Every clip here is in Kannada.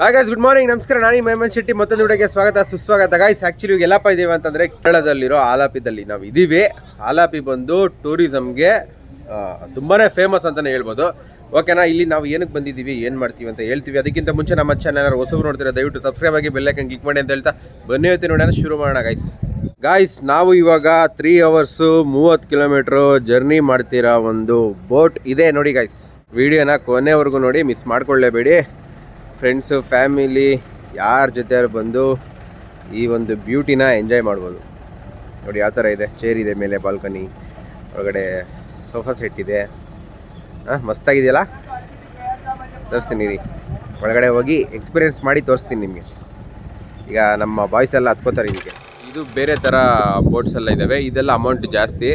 ಹಾಯ್ ಗೈಸ್ ಗುಡ್ ಮಾರ್ನಿಂಗ್ ನಮಸ್ಕಾರ. ನಾನು ಹೇಮಂತ್ ಶೆಟ್ಟಿ. ಮತ್ತೊಂದು ವಿಡಿಯೋಗೆ ಸ್ವಾಗತ. ಸುಸ್ವಾಗತ. ಗಾಯ್ಸ್ ಆ್ಯಕ್ಚುಲಿ ಎಲ್ಲಪ್ಪ ಇದ್ದೀವಿ ಅಂತಂದರೆ ಕೇರಳದಲ್ಲಿರೋ ಆಲಾಪಿದಲ್ಲಿ ನಾವು ಇದ್ದೀವಿ ಆಲಾಪಿ ಬಂದು ಟೂರಿಸಮ್ಗೆ ತುಂಬಾ ಫೇಮಸ್ ಅಂತಲೇ ಹೇಳ್ಬೋದು. ಓಕೆನಾ ಇಲ್ಲಿ ನಾವು ಏನಕ್ಕೆ ಬಂದಿದ್ದೀವಿ, ಏನು ಮಾಡ್ತೀವಿ ಅಂತ ಹೇಳ್ತೀವಿ. ಅದಕ್ಕಿಂತ ಮುಂಚೆ ನಮ್ಮ ಚಾನಲ್ ಹೊಸಬ್ರು ನೋಡ್ತೀರಾ ದಯವಿಟ್ಟು ಸಬ್ಸ್ಕ್ರೈಬ್ ಆಗಿ ಬೆಲ್ಲೈಕನ್ ಕ್ಲಿಕ್ ಮಾಡಿ ಅಂತ ಹೇಳ್ತಾ ಬನ್ನಿ ಹೇಳ್ತೀನಿ ನೋಡೋಣ ಶುರು ಮಾಡೋಣ ಗೈಸ್ ಗಾಯ್ಸ್ ನಾವು ಇವಾಗ ತ್ರೀ ಅವರ್ಸು ಮೂವತ್ತು ಕಿಲೋಮೀಟ್ರು ಜರ್ನಿ ಮಾಡ್ತಿರೋ ಒಂದು ಬೋಟ್ ಇದೆ ನೋಡಿ ಗಾಯ್ಸ್ ವಿಡಿಯೋನ ಕೊನೆವರೆಗೂ ನೋಡಿ ಮಿಸ್ ಮಾಡ್ಕೊಳ್ಳೇಬೇಡಿ. ಫ್ರೆಂಡ್ಸು ಫ್ಯಾಮಿಲಿ ಯಾರ ಜೊತೆ ಬಂದು ಈ ಒಂದು ಬ್ಯೂಟಿನ ಎಂಜಾಯ್ ಮಾಡ್ಬೋದು. ನೋಡಿ ಯಾವ ಥರ ಇದೆ. ಚೇರ್ ಇದೆ ಮೇಲೆ ಬಾಲ್ಕನಿ ಒಳಗಡೆ ಸೋಫಾ ಸೆಟ್ ಇದೆ. ಹಾಂ ಮಸ್ತಾಗಿದೆಯಲ್ಲ? ತೋರಿಸ್ತೀನಿ ರೀ. ಒಳಗಡೆ ಹೋಗಿ ಎಕ್ಸ್ಪೀರಿಯೆನ್ಸ್ ಮಾಡಿ ತೋರಿಸ್ತೀನಿ ನಿಮಗೆ. ಈಗ ನಮ್ಮ ಬಾಯ್ಸ್ ಎಲ್ಲ ಹತ್ಕೋತಾರೆ ಇದಕ್ಕೆ ಇದು ಬೇರೆ ಥರ ಬೋಟ್ಸ್ ಎಲ್ಲ ಇದ್ದಾವೆ ಇದೆಲ್ಲ ಅಮೌಂಟ್ ಜಾಸ್ತಿ.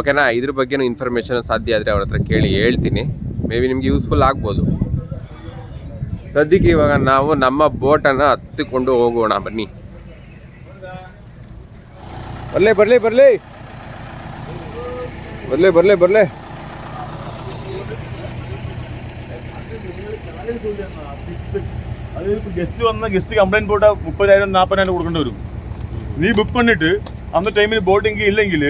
ಓಕೆನಾ ಇದ್ರ ಬಗ್ಗೆನೂ ಇನ್ಫಾರ್ಮೇಷನ್ ಸಾಧ್ಯ ಆದರೆ ಅವ್ರ ಹತ್ರ ಕೇಳಿ ಹೇಳ್ತೀನಿ. ಮೇ ಬಿ ನಿಮ್ಗೆ ಯೂಸ್ಫುಲ್ ಆಗ್ಬೋದು. ಸದ್ಯಕ್ಕೆ ಇವಾಗ ನಾವು ನಮ್ಮ ಬೋಟನ್ನು ಹತ್ತಿಕೊಂಡು ಹೋಗೋಣ ಬನ್ನಿ ಬರಲೇ ಬರಲೇ ಬರಲೇ ಬರಲೇ ಬರಲೇ ಬರಲೇ അത് ഗസ്റ്റ് വന്ന ഗസ്റ്റ് കംപ്ലൈൻറ്റ് പോട്ട് മുപ്പതിനായിരം നാൽപ്പതിനായിരം കൊടുക്കേണ്ടി വരും നീ ബുക്ക് പണിട്ട് അന്ന് ടൈമിൽ ബോട്ടിങ് ഇല്ലെങ്കിൽ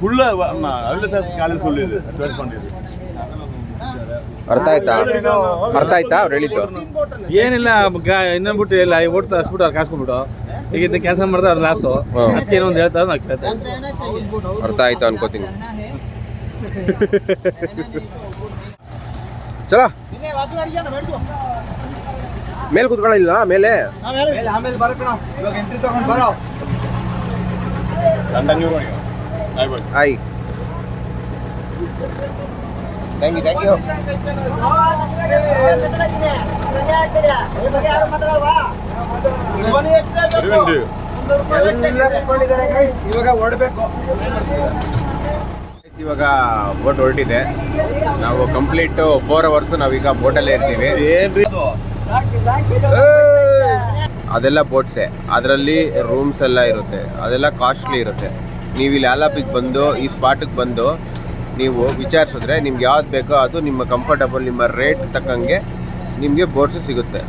ഫുള്ള് അതിൽ കാലിൽ സൊല്ലിയത് പണ്ടിയത് ಅರ್ಥ ಆಯ್ತಾ? ಅರ್ಥ ಆಯ್ತಾ ಅವ್ರು ಹೇಳಿದ್ದು? ಏನಿಲ್ಲ ಇನ್ನೊಂದ್ಬಿಟ್ಟು ಇಲ್ಲ ಓಟ್ ಹಸ್ಬಿಟ್ಟು ಕಾಸ್ಕೊಂಡ್ಬಿಟ್ಟು ಈಗ ಇದನ್ನ ಕೆಲಸ ಮಾಡ್ತಾರೆ ಅದು ಲಾಸು ಅದಕ್ಕೆ ಏನೊಂದು ಹೇಳ್ತಾರೆ ನಾವು ಕೇಳ್ತಾ ಅರ್ಥ ಆಯ್ತಾ ಅನ್ಕೋತೀನಿ. ಚಲೋ. ಮೇಲೆ ಕುತ್ಕೊಳ್ಳಿಲ್ಲ ಮೇಲೆ? ಆಮೇಲೆ ಆಯ್. ಥ್ಯಾಂಕ್ ಯು ಥ್ಯಾಂಕ್ ಯು ಇವಾಗ ಇವಾಗ ಬೋಟ್ ಹೊರಟಿದೆ. ನಾವು ಕಂಪ್ಲೀಟ್ ಫೋರ್ ಅವರ್ಸ್ ನಾವೀಗ ಬೋಟಲ್ಲೇ ಇರ್ತೀವಿ. ಅದೆಲ್ಲ ಬೋಟ್ಸೆ ಅದರಲ್ಲಿ ರೂಮ್ಸ್ ಎಲ್ಲ ಇರುತ್ತೆ. ಅದೆಲ್ಲ ಕಾಸ್ಟ್ಲಿ ಇರುತ್ತೆ. ನೀವು ಇಲ್ಲಿ ಆಲಾಪಿಗೆ ಬಂದು ಈ ಸ್ಪಾಟಿಗೆ ಬಂದು ನೀವು ವಿಚಾರಿಸಿದ್ರೆ ನಿಮ್ಗೆ ಯಾವ್ದು ಬೇಕೋ ಅದು ನಿಮ್ಮ ಕಂಫರ್ಟಬಲ್ ನಿಮ್ಮ ರೇಟ್ ತಕ್ಕಂಗೆ ನಿಮಗೆ ಬೋಟ್ಸು ಸಿಗುತ್ತೆ.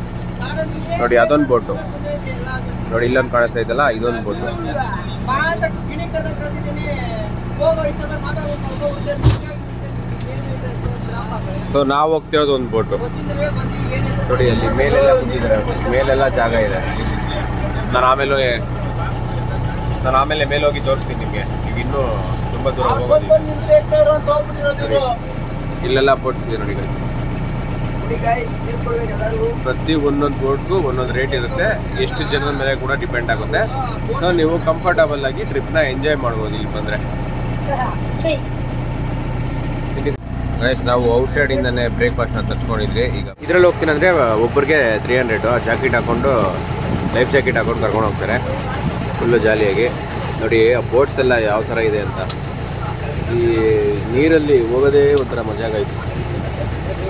ನೋಡಿ, ಅದೊಂದು ಬೋಟು ನೋಡಿ, ಇಲ್ಲೊಂದು ಕಾಣಿಸ್ತಾ ಇದೆಯಲ್ಲ, ಇದೊಂದು ಬೋಟು ಸೊ ನಾವು ಹೋಗ್ತಿರೋದು ಒಂದು ಬೋಟು ನೋಡಿ, ಅಲ್ಲಿ ಮೇಲೆಲ್ಲ ಬಂದಿದ್ದಾರೆ ಮೇಲೆಲ್ಲ ಜಾಗ ಇದೆ. ನಾನು ಆಮೇಲೆ ನಾನು ಆಮೇಲೆ ಮೇಲೆ ಹೋಗಿ ತೋರಿಸ್ತೀನಿ ನಿಮಗೆ. ಈಗ ಇನ್ನೂ ದೂರ ಇಲ್ಲೆಲ್ಲ ಬೋಟ್ಸ್ ಇದೆ ನೋಡಿ ಗೈಸ್ ಪ್ರತಿ ಒಂದೊಂದು ಬೋಟ್ಗೂ ಒಂದೊಂದು ರೇಟ್ ಇರುತ್ತೆ. ಎಷ್ಟು ಜನರ ಮೇಲೆ ಕೂಡ ಡಿಪೆಂಡ್ ಆಗುತ್ತೆ. ಸೊ ನೀವು ಕಂಫರ್ಟಬಲ್ ಆಗಿ ಟ್ರಿಪ್ನ ಎಂಜಾಯ್ ಮಾಡ್ಬೋದು ಇಲ್ಲಿ ಬಂದರೆ. ಗೈಸ್ ನಾವು ಔಟ್ಸೈಡ್ ಇಂದಾನೆ ಬ್ರೇಕ್ಫಾಸ್ಟ್ನ ತರಿಸ್ಕೊಂಡಿದ್ವಿ. ಈಗ ಇದ್ರಲ್ಲಿ ಹೋಗ್ತೀನಿ ಅಂದರೆ ಒಬ್ಬರಿಗೆ ತ್ರೀ ಹಂಡ್ರೆಡು ಜಾಕೆಟ್ ಹಾಕೊಂಡು ಲೈಫ್ ಜಾಕೆಟ್ ಹಾಕೊಂಡು ಕರ್ಕೊಂಡು ಹೋಗ್ತಾರೆ. ಫುಲ್ಲು ಜಾಲಿಯಾಗಿ. ನೋಡಿ ಆ ಬೋಟ್ಸ್ ಎಲ್ಲ ಯಾವ ಥರ ಇದೆ ಅಂತ. ಈ ನೀರಲ್ಲಿ ಹೋಗೋದೇ ಒಂಥರ ಮಜಾ ಇತ್ತು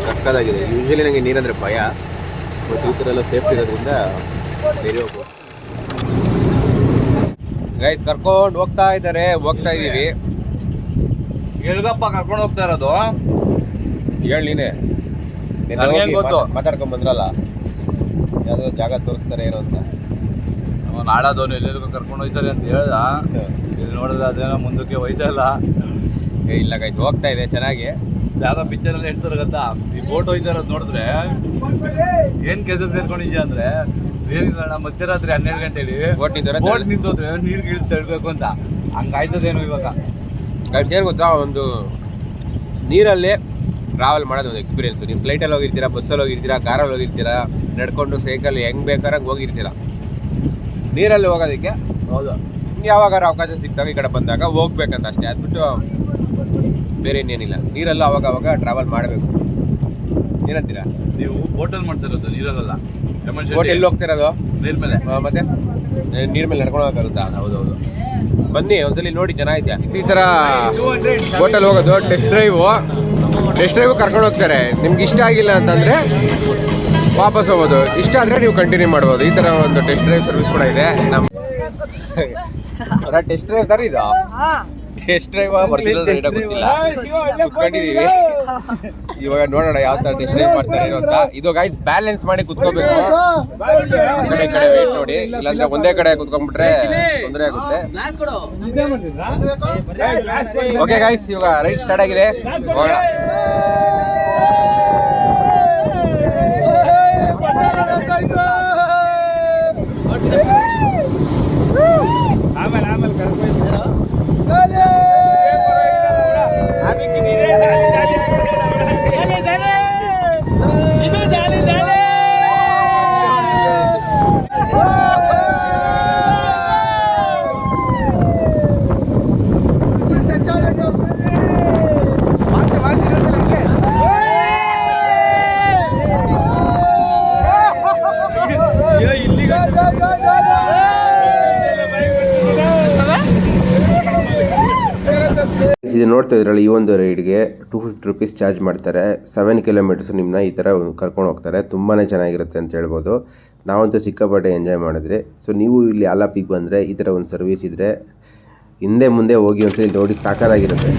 ಸಕ್ಕದಾಗಿದೆ ಯೂಶಲಿ ನನಗೆ ನೀರಂದರೆ ಭಯ. ಬಟ್ ಈ ಥರ ಎಲ್ಲ ಸೇಫ್ಟಿ ಇರೋದ್ರಿಂದ ಬೇರೆ ಹೋಗ್ಬೋದು. ಗೈಸ್ ಕರ್ಕೊಂಡು ಹೋಗ್ತಾ ಇದ್ದಾರೆ. ಹೋಗ್ತಾ ಇದ್ದೀವಿ. ಹೇಳಿದಪ್ಪ ಕರ್ಕೊಂಡು ಹೋಗ್ತಾ ಇರೋದು. ಹೇಳಿ ನೀನೆ. ಗೊತ್ತು? ಮಾತಾಡ್- ಮಾತಾಡ್ಕೊಂಡ್ ಬಂದ್ರಲ್ಲ. ಯಾವುದೋ ಜಾಗ ತೋರಿಸ್ತಾರೆ ಏನೋ ಅಂತ. ನಾವು ನಾಳದವನು ಎಲ್ಲರಿಗೂ ಕರ್ಕೊಂಡು ಹೋಗ್ತಾರೆ ಅಂತ ಹೇಳ್ದ. ಇಲ್ಲಿ ನೋಡಿದ್ರೆ ಅದೇನೋ ಮುಂದಕ್ಕೆ ಹೋಯ್ತಾ ಇಲ್ಲ. ಇಲ್ಲ ಗೈಸ್ ಹೋಗ್ತಾ ಇದೆ ಚೆನ್ನಾಗಿ. ಯಾವ್ದೋ ಪಿಕ್ಚರ್ ಅಲ್ಲಿ ಹೇಳ್ತಾರೆ ಗೊತ್ತಾ? ಈ ಬೋಟ್ ಹೋಯ್ತಾ ಇರೋದು ನೋಡಿದ್ರೆ ಏನ್ ಕೆಲ್ಸಕ್ಕೆ ಸೇರ್ಕೊಂಡಿದ್ಯಾ ಅಂದ್ರೆ? ಏನಿಲ್ಲ ನಮ್ಮ ಮಧ್ಯರಾತ್ರಿ ಹನ್ನೆರಡು ಗಂಟೆಲಿ ಬೋಟ್ ನಿಂತವ್ರೆ ಬೋಟ್ ನಿಂತೋದ್ರೆ ನೀರ್ ಗಿಳ್ ತಳ್ಬೇಕು ಅಂತ. ಹಂಗಾಯ್ತದೇನು ಇವಾಗ. ಗೈಸ್ ಏನ್ ಗೊತ್ತಾ? ಒಂದು ನೀರಲ್ಲಿ ಟ್ರಾವೆಲ್ ಮಾಡೋದು ಒಂದು ಎಕ್ಸ್ಪೀರಿಯನ್ಸ್ ನೀವು ಫ್ಲೈಟಲ್ಲಿ ಹೋಗಿರ್ತೀರಾ ಬಸ್ಸಲ್ಲಿ ಹೋಗಿರ್ತೀರಾ ಕಾರಲ್ಲಿ ಹೋಗಿರ್ತೀರಾ ನಡ್ಕೊಂಡು ಸೈಕಲ್ ಹೆಂಗ್ ಬೇಕಾದ್ರೆ ಹಂಗ್ ಹೋಗಿರ್ತೀರಾ. ನೀರಲ್ಲಿ ಹೋಗೋದಕ್ಕೆ ಹೌದು. ಯಾವಾಗಾರ ಅವಕಾಶ ಸಿಕ್ತಾಗ ಈ ಕಡೆ ಬಂದಾಗ ಹೋಗ್ಬೇಕಂತ ಅಷ್ಟೇ. ಅದ್ಬಿಟ್ಟು ಬೇರೆ ಇನ್ನೇನಿಲ್ಲ. ನೀರೆಲ್ಲ ಅವಾಗ ಅವಾಗ ಟ್ರಾವೆಲ್ ಮಾಡಬೇಕು. ಏನಂತೀರಾ? ನೀವು ಹೋಟೆಲ್ ಮಾಡ್ತಿರೋದು ನೀರಲ್ಲ ಬೋಟ್ ಎಲ್ಲಿ ಹೋಗ್ತಿರೋದು? ನೀರ್ ಮೇಲೆ. ಆ, ಮತ್ತೆ? ನೀರ್ ಮೇಲೆ ನಡ್ಕೊಂಡು ಹೋಗಕ್ಕಾಗುತ್ತಾ? ಹೌದೌದು. ಬನ್ನಿ ಒಂದ್ಸಲಿ ನೋಡಿ ಚೆನ್ನಾಗಿದೆ ಈ ತರ ಹೋಟೆಲ್ ಹೋಗೋದು ಟೆಸ್ಟ್ ಡ್ರೈವ್ ಟೆಸ್ಟ್ ಡ್ರೈವ್ ಕರ್ಕೊಂಡು ಹೋಗ್ತಾರೆ. ನಿಮ್ಗೆ ಇಷ್ಟ ಆಗಿಲ್ಲ ಅಂತಂದ್ರೆ ವಾಪಸ್ ಹೋಗೋದು. ಇಷ್ಟ ಆದ್ರೆ ನೀವು ಕಂಟಿನ್ಯೂ ಮಾಡ್ಬೋದು. ಈ ತರ ಒಂದು ಟೆಸ್ಟ್ ಡ್ರೈವ್ ಸರ್ವಿಸ್ ಕೂಡ ಇದೆ. ನಮ್ಮ ಟೆಸ್ಟ್ ಡ್ರೈವ್ ತರ ಇದು? ಟೆಸ್ಟ್ ಡ್ರೈವ್ ಬರ್ತಿಲ್ಲ ಗೊತ್ತಿಲ್ಲ. ಕುತ್ಕೊಂಡಿದೀವಿ. ಇವಾಗ ನೋಡೋಣ ಯಾವ ತರ ಟೆಸ್ಟ್ ಡ್ರೈವ್ ಮಾಡ್ತಾರೆ ಅಂತ ಇದು ಗೈಸ್ ಬ್ಯಾಲೆನ್ಸ್ ಮಾಡಿ ಕುತ್ಕೋಬೇಕು. ಒಂದೇ ಕಡೆ ಕಡೆ ವೇಟ್ ನೋಡಿ. ಇಲ್ಲಾಂದ್ರೆ ಒಂದೇ ಕಡೆ ಕುತ್ಕೊಂಡ್ಬಿಟ್ರೆ ತೊಂದರೆ ಆಗುತ್ತೆ. ಓಕೆ ಗೈಸ್ ಇವಾಗ ರೈಡ್ ಸ್ಟಾರ್ಟ್ ಆಗಿದೆ. ಹೋಗೋಣ ಆಮೇಲೆ ಆಮೇಲೆ ಕರ್ಕೊಂಡು ಇದು ಜಾಲಿ ಜಾಲಿ ಇದು ನೋಡ್ತಾ ಇದ್ರಲ್ಲಿ ಈ ಒಂದು ರೈಡ್ಗೆ ಟೂ ಫಿಫ್ಟಿ ರುಪೀಸ್ ಚಾರ್ಜ್ ಮಾಡ್ತಾರೆ. ಸೆವೆನ್ ಕಿಲೋಮೀಟರ್ಸ್ ನಿಮ್ಮನ್ನ ಈ ಥರ ಕರ್ಕೊಂಡು ಹೋಗ್ತಾರೆ. ತುಂಬಾ ಚೆನ್ನಾಗಿರುತ್ತೆ ಅಂತ ಹೇಳ್ಬೋದು. ನಾವಂತೂ ಸಿಕ್ಕಾಪಟ್ಟೆ ಎಂಜಾಯ್ ಮಾಡಿದ್ರಿ ಸೊ ನೀವು ಇಲ್ಲಿ ಆಲಾಪಿಗೆ ಬಂದರೆ ಈ ಥರ ಒಂದು ಸರ್ವಿಸ್ ಇದ್ದರೆ ಹಿಂದೆ ಮುಂದೆ ಹೋಗಿ ಒಂದ್ಸಲಿ ನೋಡಿ ಸಾಕಾಗಿರುತ್ತೆ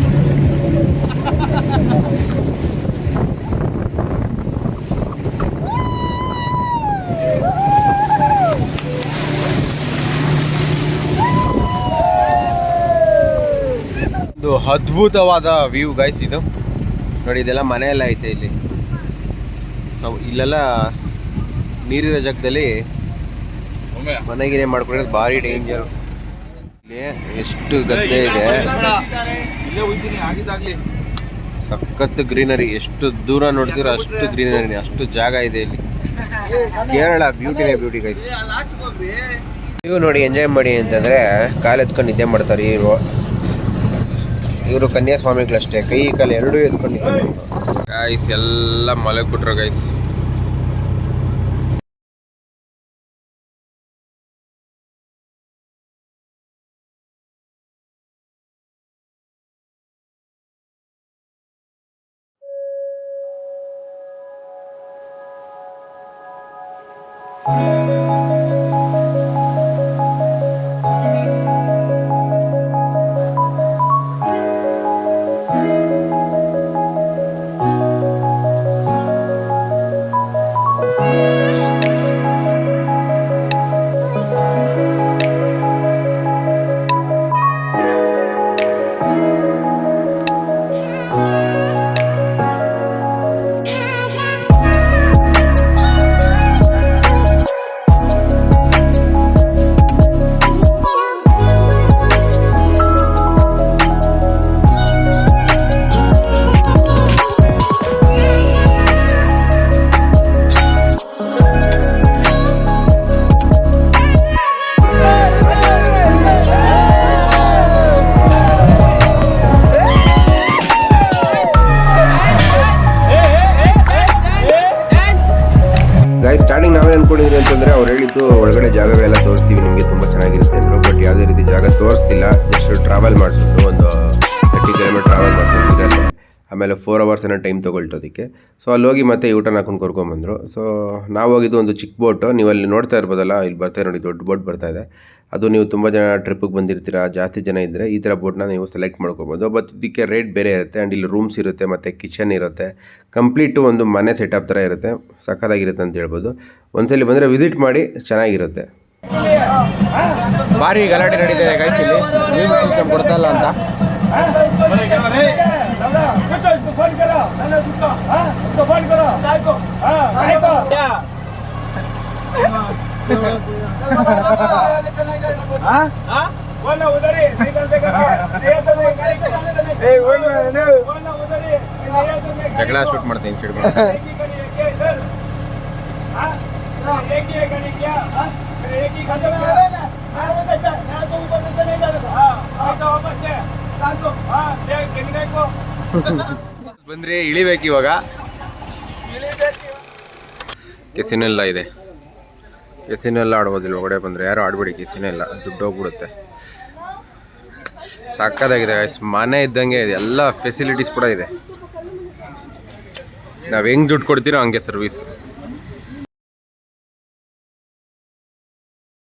ಅದ್ಭುತವಾದ ವ್ಯೂ ಗೈಸ್ ಇದು. ನೋಡಿ ಇದೆಲ್ಲ ಮನೆ ಎಲ್ಲ ಐತೆ ಇಲ್ಲಿ. ಸೊ ಇಲ್ಲೆಲ್ಲ ನೀರಿರೋ ಜಾಗದಲ್ಲಿ ಮನೆಗಿನೇ ಮಾಡ್ಕೊಂಡ್ರೆ ಭಾರಿ ಡೇಂಜರ್ ಇಲ್ಲಿ ಎಷ್ಟು ಗದ್ದೆ ಇದೆ. ಸಖತ್ ಗ್ರೀನರಿ ಎಷ್ಟು ದೂರ ನೋಡ್ತೀರೋ ಅಷ್ಟು ಗ್ರೀನರಿ ಅಷ್ಟು ಜಾಗ ಇದೆ ಇಲ್ಲಿ. ಕೇರಳ ಬ್ಯೂಟಿ ಬ್ಯೂಟಿ ಗೈಸ್ ನೀವು ನೋಡಿ ಎಂಜಾಯ್ ಮಾಡಿ ಅಂತಂದ್ರೆ ಕಾಲು ಎತ್ಕೊಂಡು ನಿದ್ದೆ ಮಾಡ್ತಾರೆ ಇವರು ಇವರು ಕನ್ಯಾಸ್ವಾಮಿಗಳಷ್ಟೇ ಕೈ ಕಾಲು ಎರಡೂ ಎತ್ಕೊಂಡಿದ್ದಾರೆ ಗಾಯ್ಸ್ ಎಲ್ಲ ಮಲಗ್ಬಿಟ್ರು ಗೈಸ್ ಅಂತಂದ್ರೆ ಅವ್ರು ಹೇಳಿದ್ದು ಒಳಗಡೆ ಜಾಗಗಳೆಲ್ಲ ತೋರಿಸ್ತೀವಿ, ನಿಮಗೆ ತುಂಬಾ ಚೆನ್ನಾಗಿರುತ್ತೆ ಅಂದ್ರು. ಬಟ್ ಯಾವುದೇ ರೀತಿ ಜಾಗ ತೋರಿಸ್ತಿಲ್ಲ ಜಸ್ಟ್ ಟ್ರಾವೆಲ್ ಮಾಡಿಸಿದ್ರು, ಒಂದು ತರ್ಟಿ ಕಿಲೋಮೀಟರ್ ಟ್ರಾವೆಲ್ ಮಾಡಿಸಿದ್ರು. ಆಮೇಲೆ ಫೋರ್ ಅವರ್ಸ್ ಏನೋ ಟೈಮ್ ತೊಗೊಳ್ತು ಅದಕ್ಕೆ. ಸೊ ಅಲ್ಲಿ ಹೋಗಿ ಮತ್ತೆ ಯೂಟರ್ನ್ ಹಾಕೊಂಡು ಕರ್ಕೊಂಬಂದರು. ಸೊ ನಾವು ಹೋಗಿದ್ದು ಒಂದು ಚಿಕ್ಕ ಬೋಟು ನೀವು ಅಲ್ಲಿ ನೋಡ್ತಾ ಇರ್ಬೋದಲ್ಲ, ಇಲ್ಲಿ ಬರ್ತಾ ನೋಡಿ ದೊಡ್ಡ ಬೋಟ್ ಬರ್ತಾ ಇದೆ. ಅದು ನೀವು ತುಂಬ ಜನ ಟ್ರಿಪ್ಪಿಗೆ ಬಂದಿರ್ತೀರಾ ಜಾಸ್ತಿ ಜನ ಇದ್ದರೆ ಈ ಥರ ಬೋಟ್ನ ನೀವು ಸೆಲೆಕ್ಟ್ ಮಾಡ್ಕೋಬೋದು. ಬಟ್ ಇದಕ್ಕೆ ರೇಟ್ ಬೇರೆ ಇರುತ್ತೆ ಆ್ಯಂಡ್ ಇಲ್ಲಿ ರೂಮ್ಸ್ ಇರುತ್ತೆ ಮತ್ತು ಕಿಚನ್ ಇರುತ್ತೆ. ಕಂಪ್ಲೀಟು ಒಂದು ಮನೆ ಸೆಟಪ್ ಥರ ಇರುತ್ತೆ. ಸಖತ್ತಾಗಿರುತ್ತೆ ಅಂತ ಹೇಳ್ಬೋದು. ಒಂದ್ಸಲಿ ಬಂದರೆ ವಿಸಿಟ್ ಮಾಡಿ ಚೆನ್ನಾಗಿರುತ್ತೆ. ಭಾರಿ ಗಲಾಟೆ ನಡೀತಿದೆ ಗೈಸ್ ಇಲ್ಲಿ. ಮ್ಯೂಸಿಕ್ ಸಿಸ್ಟಮ್ ಕೊಡ್ತಾ ಇಲ್ಲ ಅಂತ. ಜಗಳ ಶೂಟ್ ಮಾಡ್ತೀನಿ ಚಿಡ್ಕೊಂಡು ಬಂದ್ರೆ ಇಳಿಬೇಕು ಇವಾಗ. ಕೆಸಿನೆಲ್ಲ ಇದೆ. ಕೆಸಿನೆಲ್ಲ ಆಡ್ಬೋದಿಲ್ಲ ಒಳಗಡೆ ಬಂದರೆ. ಯಾರು ಆಡ್ಬೇಡಿ ಕೆಸಿನೆಲ್ಲ ದುಡ್ಡು ಹೋಗ್ಬಿಡುತ್ತೆ. guys. ಮನೆ ಇದ್ದಂಗೆ ಇದೆ, ಎಲ್ಲ ಫೆಸಿಲಿಟೀಸ್ ಕೂಡ ಇದೆ. ನಾವು ಹೆಂಗೆ ದುಡ್ಡು ಕೊಡ್ತೀರೋ ಹಂಗೆ ಸರ್ವಿಸ್